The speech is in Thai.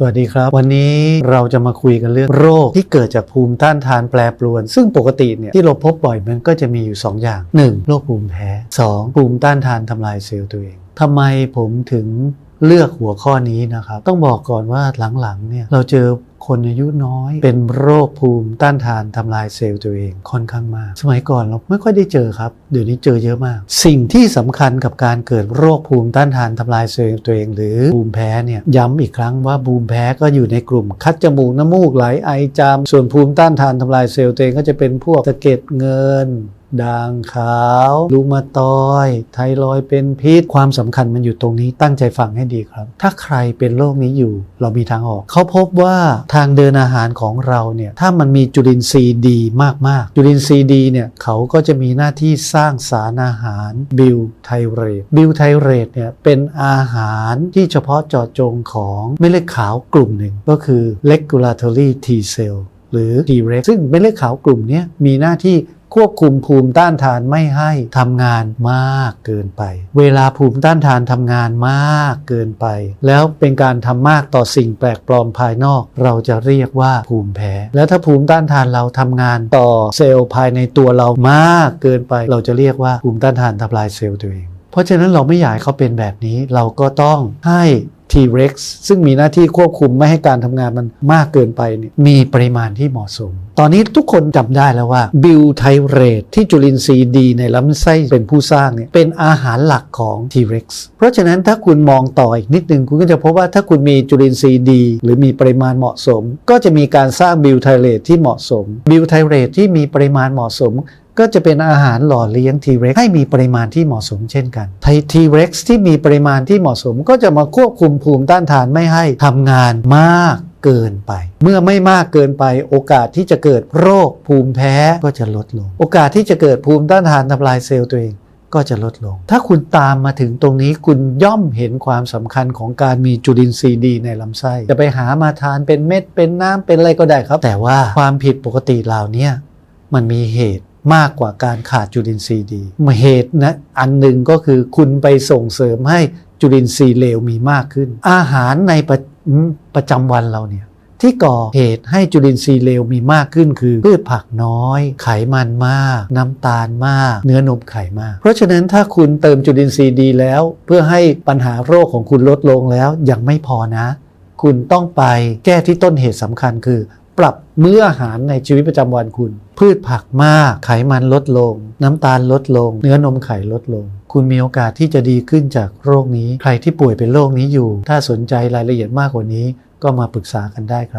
สวัสดีครับ วันนี้เราจะมาคุยกันเรื่องโรคที่เกิดจากภูมิต้านทานแปรปรวน ซึ่งปกติเนี่ยที่เราพบบ่อยมันก็จะมีอยู่ 2 อย่าง 1. โรคภูมิแพ้ 2. ภูมิต้านทานทำลายเซลล์ตัวเองทำไมผมถึง เลือกหัวข้อนี้นะครับ ต้องบอกก่อนว่าหลังๆเนี่ยเราเจอคนอายุน้อย เป็นโรคภูมิต้านทานทำลายเซลล์ตัวเองค่อนข้างมาก สมัยก่อนเราไม่ค่อยได้เจอครับ เดี๋ยวนี้เจอเยอะมาก สิ่งที่สำคัญกับการเกิดโรคภูมิต้านทานทำลายเซลล์ตัวเอง หรือภูมิแพ้เนี่ยย้ำอีกครั้งว่าภูมิแพ้ก็อยู่ในกลุ่ม คัดจมูกน้ำมูกไหลไอจามส่วนภูมิต้านทานทำลายเซลล์ตัวเองก็จะเป็นพวกสะเก็ดเงิน ด่างขาวลูมาตอย ไทรอยเป็นพิษ ความสำคัญมันอยู่ตรงนี้ตั้งใจฟังให้ดีครับ ถ้าใครเป็นโรคนี้อยู่ เรามีทางออก เขาพบว่าทางเดินอาหารของเราเนี่ย ถ้ามันมีจุลินทรีย์ดีมาก ๆ จุลินทรีย์ดีเนี่ย เขาก็จะมีหน้าที่สร้างสารอาหารบิวไทเรตบิวไทเรตเนี่ยเป็นอาหารที่เฉพาะเจาะจงของเม็ดเลือดขาวกลุ่มหนึ่งก็คือ regulatory T cell หรือ T-rex ซึ่งเม็ดเลือดขาวกลุ่มนี้มีหน้าที่ ควบคุมภูมิต้านทานไม่ให้ทำงานมากเกินไป เวลาภูมิต้านทานทำงานมากเกินไป แล้วเป็นการทำมากต่อสิ่งแปลกปลอมภายนอก เราจะเรียกว่าภูมิแพ้ แล้วถ้าภูมิต้านทานเราทำงานต่อเซลล์ภายในตัวเรามากเกินไป เราจะเรียกว่าภูมิต้านทานทำลายเซลล์ตัวเอง เพราะฉะนั้นเราไม่อยากให้เขาเป็นแบบนี้ เราก็ต้องให้ T-rex ซึ่งมีหน้าที่ควบคุมไม่ให้การทำงานมันมากเกินไปนี่มีปริมาณที่เหมาะสม ตอนนี้ทุกคนจำได้แล้วว่าบิวไทเรตที่จุลินทรีย์ดีในลำไส้เป็นผู้สร้างเนี่ยเป็นอาหารหลักของ T-rex เพราะฉะนั้นถ้าคุณมองต่ออีกนิดนึง คุณก็จะพบว่าถ้าคุณมีจุลินทรีย์ดี หรือมีปริมาณเหมาะสม ก็จะมีการสร้างบิวไทเรตที่เหมาะสมบิวไทเรตที่มีปริมาณเหมาะสม ก็จะเป็นอาหารหล่อเลี้ยง T-rex ให้มีปริมาณที่เหมาะสมเช่นกัน T-rex ที่มีปริมาณที่เหมาะสมก็จะมาควบคุมภูมิต้านทานไม่ให้ทำงานมากเกินไป เมื่อไม่มากเกินไป โอกาสที่จะเกิดโรคภูมิแพ้ก็จะลดลง โอกาสที่จะเกิดภูมิต้านทานทำลายเซลล์ตัวเองก็จะลดลง ถ้าคุณตามมาถึงตรงนี้คุณย่อมเห็นความสำคัญของการมีจุลินทรีย์ดีในลำไส้ จะไปหามาทานเป็นเม็ดเป็นน้ำเป็นอะไรก็ได้ครับ แต่ว่าความผิดปกติเหล่านี้มันมีเหตุ มากกว่าการขาดจุลินทรีย์ดีเหตุนะอันหนึ่งก็คือคุณไปส่งเสริมให้จุลินทรีย์เลวมีมากขึ้น อาหารในประประจำวันเราเนี่ยที่ก่อเหตุให้จุลินทรีย์เลวมีมากขึ้นคือพืชผักน้อย ไขมันมาก น้ำตาลมาก เนื้อนมไข่มาก เพราะฉะนั้นถ้าคุณเติมจุลินทรีย์ดีแล้ว เพื่อให้ปัญหาโรคของคุณลดลงแล้วยังไม่พอนะ คุณต้องไปแก้ที่ต้นเหตุสำคัญคือ ปรับมื้ออาหารในชีวิตประจำวันคุณ พืชผักมาก ไขมันลดลง น้ำตาลลดลง เนื้อนมไข่ลดลง คุณมีโอกาสที่จะดีขึ้นจากโรคนี้ ใครที่ป่วยเป็นโรคนี้อยู่ ถ้าสนใจรายละเอียดมากกว่านี้ก็มาปรึกษากันได้ครับ